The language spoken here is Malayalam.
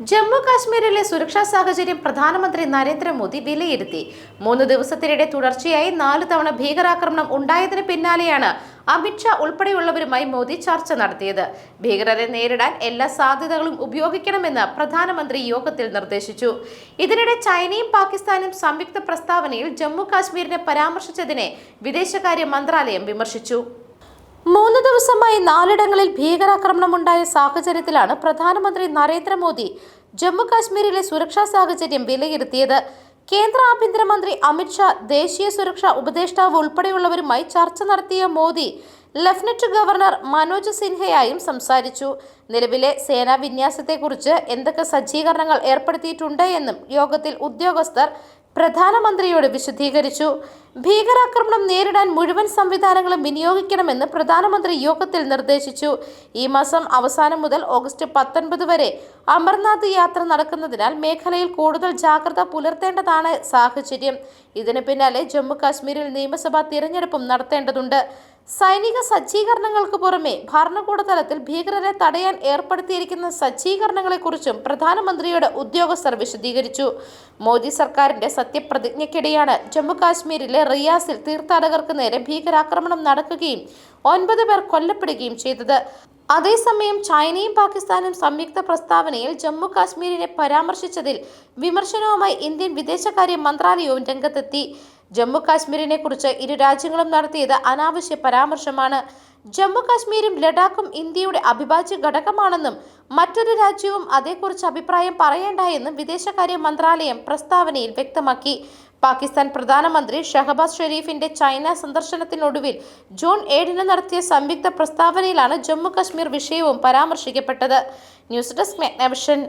ജമ്മു കാശ്മീരിലെ സുരക്ഷാ സാഹചര്യം പ്രധാനമന്ത്രി നരേന്ദ്രമോദി വിലയിരുത്തി. മൂന്ന് ദിവസത്തിനിടെ തുടർച്ചയായി നാല് തവണ ഭീകരാക്രമണം ഉണ്ടായതിന് പിന്നാലെയാണ് അമിത്ഷാ ഉൾപ്പെടെയുള്ളവരുമായി മോദി ചർച്ച നടത്തിയത്. ഭീകരരെ നേരിടാൻ എല്ലാ സാധ്യതകളും ഉപയോഗിക്കണമെന്ന് പ്രധാനമന്ത്രി യോഗത്തിൽ നിർദ്ദേശിച്ചു. ഇതിനിടെ ചൈനയും പാകിസ്ഥാനും സംയുക്ത പ്രസ്താവനയിൽ ജമ്മു കാശ്മീരിനെ പരാമർശിച്ചതിനെ വിദേശകാര്യ മന്ത്രാലയം വിമർശിച്ചു. മൂന്ന് ദിവസമായി നാലിടങ്ങളിൽ ഭീകരാക്രമണമുണ്ടായ സാഹചര്യത്തിലാണ് പ്രധാനമന്ത്രി നരേന്ദ്രമോദി ജമ്മു കാശ്മീരിലെ സുരക്ഷാ സാഹചര്യം വിലയിരുത്തിയത്. കേന്ദ്ര ആഭ്യന്തരമന്ത്രി അമിത്ഷാ ദേശീയ സുരക്ഷാ ഉപദേഷ്ടാവ് ഉൾപ്പെടെയുള്ളവരുമായി ചർച്ച നടത്തിയ മോദി ലഫ്റ്റനന്റ് ഗവർണർ മനോജ് സിൻഹയായും സംസാരിച്ചു. നിലവിലെ സേനാ വിന്യാസത്തെക്കുറിച്ച് എന്തൊക്കെ സജ്ജീകരണങ്ങൾ ഏർപ്പെടുത്തിയിട്ടുണ്ട് എന്നും യോഗത്തിൽ ഉദ്യോഗസ്ഥർ പ്രധാനമന്ത്രിയോട് വിശദീകരിച്ചു. ഭീകരാക്രമണം നേരിടാൻ മുഴുവൻ സംവിധാനങ്ങളും വിനിയോഗിക്കണമെന്ന് പ്രധാനമന്ത്രി യോഗത്തിൽ നിർദ്ദേശിച്ചു. ഈ മാസം അവസാനം മുതൽ ഓഗസ്റ്റ് പത്തൊൻപത് വരെ അമർനാഥ് യാത്ര നടക്കുന്നതിനാൽ മേഖലയിൽ കൂടുതൽ ജാഗ്രത പുലർത്തേണ്ടതാണ് സാഹചര്യം. ഇതിന് പിന്നാലെ ജമ്മു കാശ്മീരിൽ നിയമസഭാ തിരഞ്ഞെടുപ്പും നടത്തേണ്ടതുണ്ട്. സൈനിക സജ്ജീകരണങ്ങൾക്ക് പുറമെ ഭരണകൂട തലത്തിൽ ഭീകരരെ തടയാൻ ഏർപ്പെടുത്തിയിരിക്കുന്ന സജ്ജീകരണങ്ങളെക്കുറിച്ചും പ്രധാനമന്ത്രിയുടെ ഉദ്യോഗസ്ഥർ വിശദീകരിച്ചു. മോദി സർക്കാരിന്റെ സത്യപ്രതിജ്ഞയ്ക്കിടെയാണ് ജമ്മുകാശ്മീരിലെ റിയാസിൽ തീർത്ഥാടകർക്ക് നേരെ ഭീകരാക്രമണം നടക്കുകയും ഒൻപത് പേർ കൊല്ലപ്പെടുകയും ചെയ്തത്. അതേസമയം ചൈനയും പാകിസ്ഥാനും സംയുക്ത പ്രസ്താവനയിൽ ജമ്മു കാശ്മീരിനെ പരാമർശിച്ചതിൽ വിമർശനവുമായി ഇന്ത്യൻ വിദേശകാര്യ മന്ത്രാലയവും രംഗത്തെത്തി. ജമ്മു കാശ്മീരിനെ കുറിച്ച് ഇരു രാജ്യങ്ങളും നടത്തിയത് അനാവശ്യ പരാമർശമാണ്. ജമ്മു കാശ്മീരും ലഡാക്കും ഇന്ത്യയുടെ അവിഭാജ്യ ഘടകമാണെന്നും മറ്റൊരു രാജ്യവും അതേക്കുറിച്ച് അഭിപ്രായം പറയേണ്ട എന്നും വിദേശകാര്യ മന്ത്രാലയം പ്രസ്താവനയിൽ വ്യക്തമാക്കി. പാകിസ്ഥാൻ പ്രധാനമന്ത്രി ഷഹബാസ് ഷെരീഫിന്റെ ചൈന സന്ദർശനത്തിനൊടുവിൽ ജൂൺ ഏഴിന് നടത്തിയ സംയുക്ത പ്രസ്താവനയിലാണ് ജമ്മു കശ്മീർ വിഷയവും പരാമർശിക്കപ്പെട്ടത്. News desk മെഗ്നവിഷൻ.